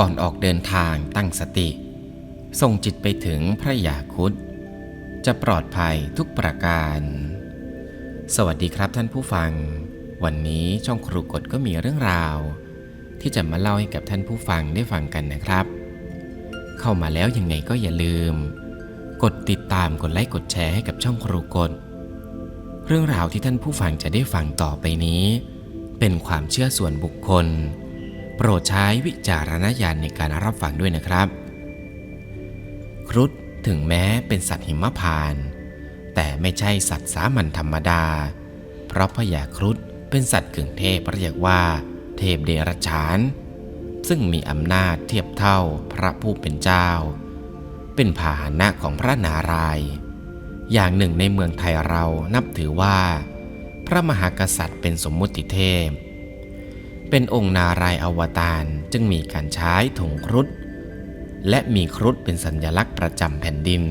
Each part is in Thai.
ก่อนออกเดินทางตั้งสติ ส่งจิตไปถึงพระยาคุดจะปลอดภัยทุกประการ สวัสดีครับท่านผู้ฟัง วันนี้ช่องครูกฎก็มีเรื่องราว ที่จะมาเล่าให้กับท่านผู้ฟังได้ฟังกันนะครับ เข้ามาแล้วยังไงก็อย่าลืม กดติดตามกดไลค์กดแชร์ให้กับช่องครูกฎเรื่องราวที่ท่านผู้ฟังจะได้ฟังต่อไปนี้ เป็นความเชื่อส่วนบุคคล โปรดใช้วิจารณญาณในการรับฟังด้วยนะครับ ครุฑถึงแม้เป็นสัตว์หิมพานต์แต่ไม่ใช่สัตว์สามัญธรรมดา เพราะพญาครุฑเป็นสัตว์กึ่งเทพเรียกว่า เทพเดรัจฉาน ซึ่งมีอำนาจเทียบเท่าพระผู้เป็นเจ้า เป็นพาหนะของพระนารายณ์อย่างหนึ่งในเมืองไทยเรานับถือว่า พระมหากษัตริย์เป็นสมมุติเทพ เป็นองค์นารายอวตารจึงมีการใช้ธงครุฑและมีครุฑเป็นสัญลักษณ์ประจำแผ่นดิน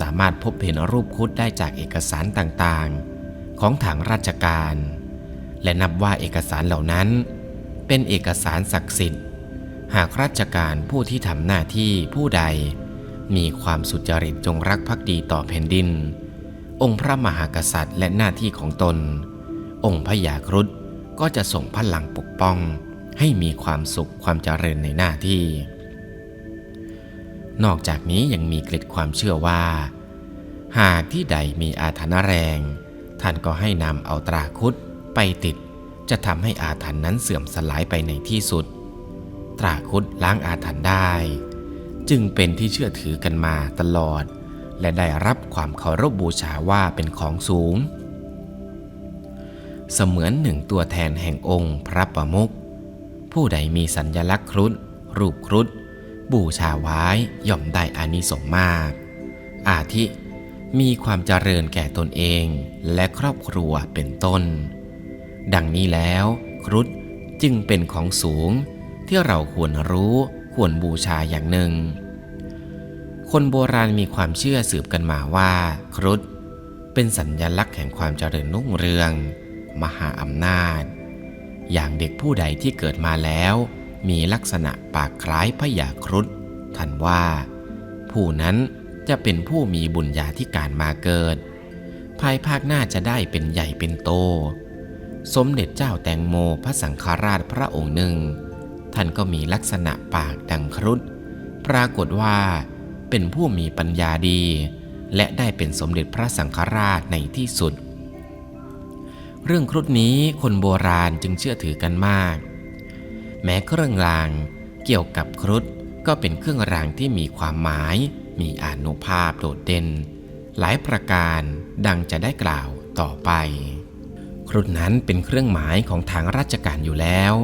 สามารถพบเห็นรูปครุฑได้จากเอกสารต่างๆ ของทางราชการ และนับว่าเอกสารเหล่านั้น เป็นเอกสารศักดิ์สิทธิ์ หากราชการผู้ที่ทำหน้าที่ผู้ใด มีความสุจริตจงรักภักดีต่อแผ่นดิน องค์พระมหากษัตริย์และหน้าที่ของตน องค์พญาครุฑ ก็จะส่งพลังปกป้อง ให้มีความสุขความเจริญในหน้าที่ นอกจากนี้ยังมีกล็ดความเชื่อว่า หากที่ใดมีอาถรรพ์แรง ท่านก็ให้นำเอาตราครุฑไปติด จะทำให้อาถรรพ์นั้นเสื่อมสลายไปในที่สุด ตราครุฑล้างอาถรรพ์ได้ จึงเป็นที่เชื่อถือกันมาตลอด และได้รับความเคารพบูชาว่าเป็นของสูง เสมือนหนึ่งตัวแทนแห่งองค์พระประมุขผู้ใดมีสัญลักษณ์ครุฑรูปครุฑบูชาไว้ย่อมได้อานิสงส์มาก อาทิ มีความเจริญแก่ตนเองและครอบครัวเป็นต้น ดังนี้แล้วครุฑจึงเป็นของสูงที่เราควรรู้ควรบูชาอย่างหนึ่ง คนโบราณมีความเชื่อสืบกันมาว่า ครุฑเป็นสัญญลักษณ์แห่งความเจริญรุ่งเรือง มหาอำนาจ อย่างเด็กผู้ใดที่เกิดมาแล้ว มีลักษณะปากคล้ายพญาครุฑท่านว่า ผู้นั้นจะเป็นผู้มีบุญญาธิการมาเกิด ภายภาคหน้าจะได้เป็นใหญ่เป็นโต สมเด็จเจ้าแตงโมพระสังฆราชพระองค์หนึ่ง ท่านก็มีลักษณะปากดังครุฑปรากฏว่า เป็นผู้มีปัญญาดี และได้เป็นสมเด็จพระสังฆราชในที่สุด เรื่องครุฑนี้คนโบราณจึงเชื่อถือกันมาก แม้เครื่องรางเกี่ยวกับครุฑก็เป็นเครื่องรางที่มีความหมาย มีอานุภาพโดดเด่น หลายประการดังจะได้กล่าวต่อไป ครุฑนั้นเป็นเครื่องหมายของทางราชการอยู่แล้ว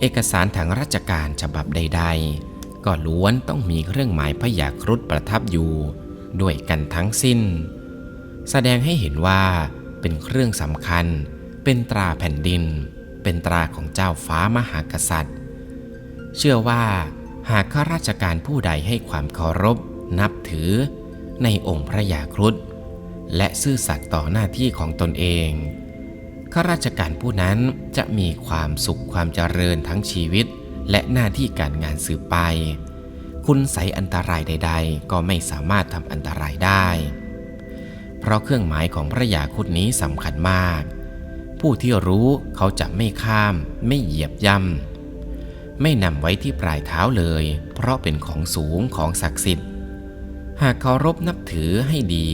เอกสารทางราชการฉบับใด ๆ ก็ล้วนต้องมีเครื่องหมายพญาครุฑประทับอยู่ ด้วยกันทั้งสิ้น แสดงให้เห็นว่า เป็นเครื่องสำคัญ เป็นตราแผ่นดิน เป็นตราของเจ้าฟ้ามหากษัตริย์ เชื่อว่าหากข้าราชการผู้ใดให้ความเคารพ นับถือ ในองค์พระยาครุฑและซื่อสัตย์ต่อหน้าที่ของตนเองข้าราชการผู้นั้นจะมีความสุขความเจริญทั้งชีวิต และหน้าที่การงานสืบไป คุณใสอันตรายใด ๆ ก็ไม่สามารถทำอันตรายได้ เพราะเครื่องหมายของพระยาครุฑนี้สำคัญมาก ผู้ที่รู้เขาจะไม่ข้าม ไม่เหยียบย่ำไม่นำไว้ที่ปลายเท้าเลย เพราะเป็นของสูงของศักดิ์สิทธิ์ หากเคารพนับถือให้ดี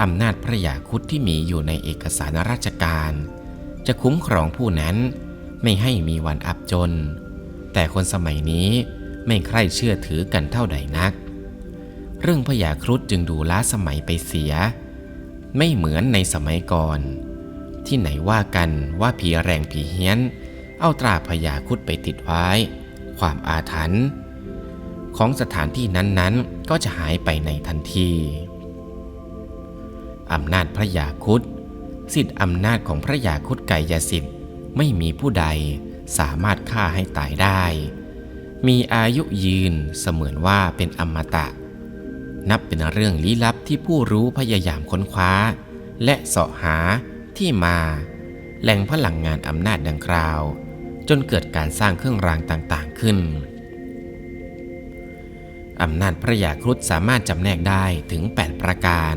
อำนาจพระยาครุฑที่มีอยู่ในเอกสารราชการ จะคุ้มครองผู้นั้นไม่ให้มีวันอับจน แต่คนสมัยนี้ไม่ใคร่เชื่อถือกันเท่าใดนัก เรื่องพญาครุฑจึงดูล้าสมัยไปเสีย ไม่เหมือนในสมัยก่อน ที่ไหนว่ากันว่าผีแรงผีเฮี้ยน เอาตราพญาครุฑไปติดไว้ ความอาถรรพ์ของสถานที่นั้นๆ ก็จะหายไปในทันทีอำนาจพระยาครุฑสิทธิอำนาจของพระยาครุฑไกยสิทธิ์ไม่มีผู้ใดสามารถฆ่าให้ตายได้ มีอายุยืนเสมือนว่าเป็นอมตะ นับเป็นเรื่องลี้ลับที่ผู้รู้พยายามค้นคว้า และเสาะหาที่มา แหล่งพลังงานอำนาจดังกล่าว จนเกิดการสร้างเครื่องรางต่างๆขึ้น อำนาจพระยาครุฑสามารถจำแนกได้ถึง 8 ประการ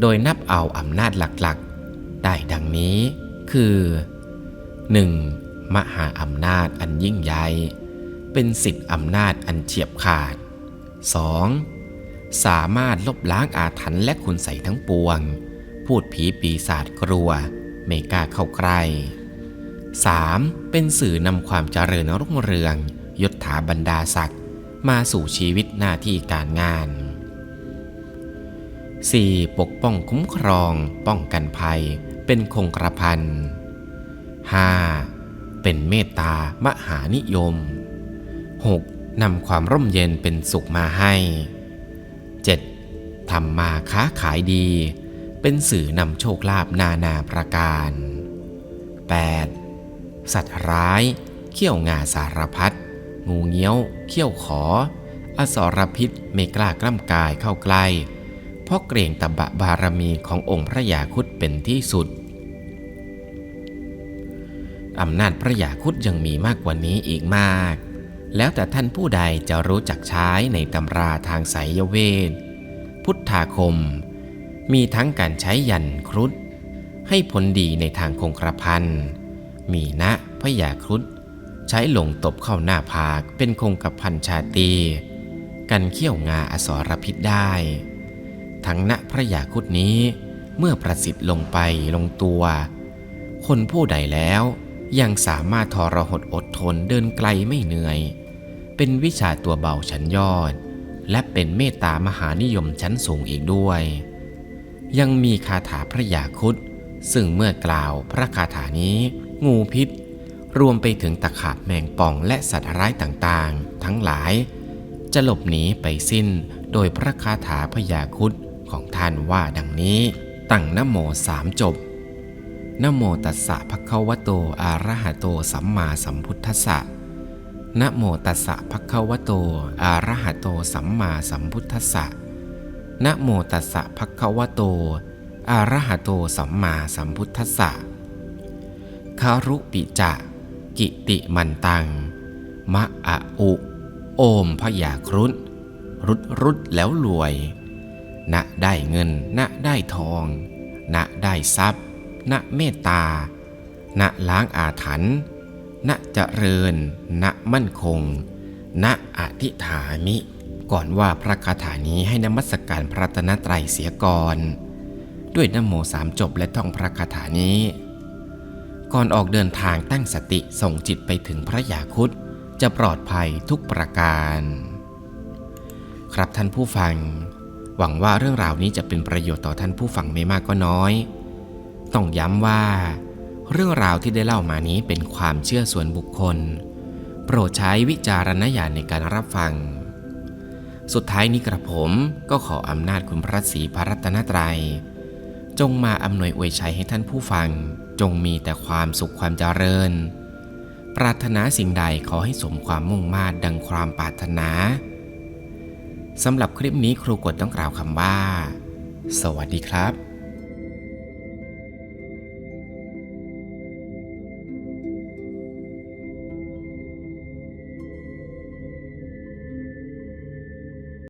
โดยนับเอาอำนาจหลักๆ ได้ดังนี้คือ 1. มหาอำนาจอันยิ่งใหญ่เป็นสิทธิอำนาจอันเฉียบขาด 2. สามารถลบล้างอาถรรพ์และคุณใส่ทั้งปวง พูดผีปีศาจกลัว ไม่กล้าเข้าใกล้ 3. เป็นสื่อนำความเจริญรุ่งเรืองยศถาบรรดาศักดิ์มาสู่ชีวิตหน้าที่การงาน 4. ปกป้องคุ้มครอง ป้องกันภัย เป็นคงกระพัน 5. เป็นเมตตามหานิยม 6. นำความร่มเย็นเป็นสุขมาให้ ทำมาค้าขายดี เป็นสื่อนำโชคลาภนานาประการ 8. สัตว์ร้าย เขี้ยวงาสารพัดงูเงี้ยว เขี้ยวขอ อสรพิษไม่กล้ากล้ำกายเข้าใกล้ เพราะเกรงตบะบารมีขององค์พระยาครุฑเป็นที่สุด อำนาจพระยาครุฑยังมีมากกว่านี้อีกมาก แล้วแต่ท่านผู้ใดจะรู้จักใช้ในตำราทางไสยเวท พุทธาคม มีทั้งการใช้ยันครุฑให้ผลดีในทางคงกระพันมีนะพยาครุฑใช้หลงตบเข้าหน้าผากเป็นคงกระพันชาตรีกันเขี้ยวงาอสรพิษได้ ทั้งณพระยาครุฑนี้เมื่อประสิทธิ์ลงไปลงตัว คนผู้ใดแล้วยังสามารถทรหดอดทนเดินไกลไม่เหนื่อย เป็นวิชาตัวเบาชั้นยอด และเป็นเมตตามหานิยมชั้นสูงอีกด้วย ยังมีคาถาพระยาครุฑซึ่งเมื่อกล่าวพระคาถานี้ งูพิษ รวมไปถึงตะขาบแมงป่องและสัตว์ร้ายต่างๆ ทั้งหลาย จะหลบหนีไปสิ้นโดยพระคาถาพยาครุฑของท่านว่าดังนี้ ตั้งนโมสามจบนโมตัสสะภะคะวะโต อะระหะโต สัมมาสัมพุทธัสสะ นะโมตัสสะภะคะวะโต อะระหะโต สัมมาสัมพุทธัสสะนะโมตัสสะภะคะวะโต อะระหะโต สัมมาสัมพุทธัสสะคารุปิจะ กิติมันตัง มะอะอุ โอมพยาครุฑรุดรุดแล้วรวย ณ ได้เงิน ณ ได้ทอง ณ ได้ทรัพย์ ณ เมตตา ณ ล้างอาถรรพ์ ณเจริญ ณมั่นคง ณอธิฐามิก่อนว่าพระคาถานี้ให้นมัสการพระตนตรัยเสียก่อน ด้วยนโมสามจบและท่องพระคาถานี้ ก่อนออกเดินทางตั้งสติส่งจิตไปถึงพระยาครุฑจะปลอดภัยทุกประการ ครับท่านผู้ฟัง หวังว่าเรื่องราวนี้จะเป็นประโยชน์ต่อท่านผู้ฟังไม่มากก็น้อย ต้องย้ำว่า เรื่องราวที่ได้เล่ามานี้เป็นความเชื่อส่วนบุคคล โปรดใช้วิจารณญาณในการรับฟัง สุดท้ายนี้กระผมก็ขออำนาจคุณพระศรีพระรัตนตรัย จงมาอำนวยอวยชัยให้ท่านผู้ฟัง จงมีแต่ความสุขความเจริญ ปรารถนาสิ่งใดขอให้สมความมุ่งมา่ดังความปรารถนาสำหรับคลิปนี้ครูกดต้องกล่าวคำว่า สวัสดีครับ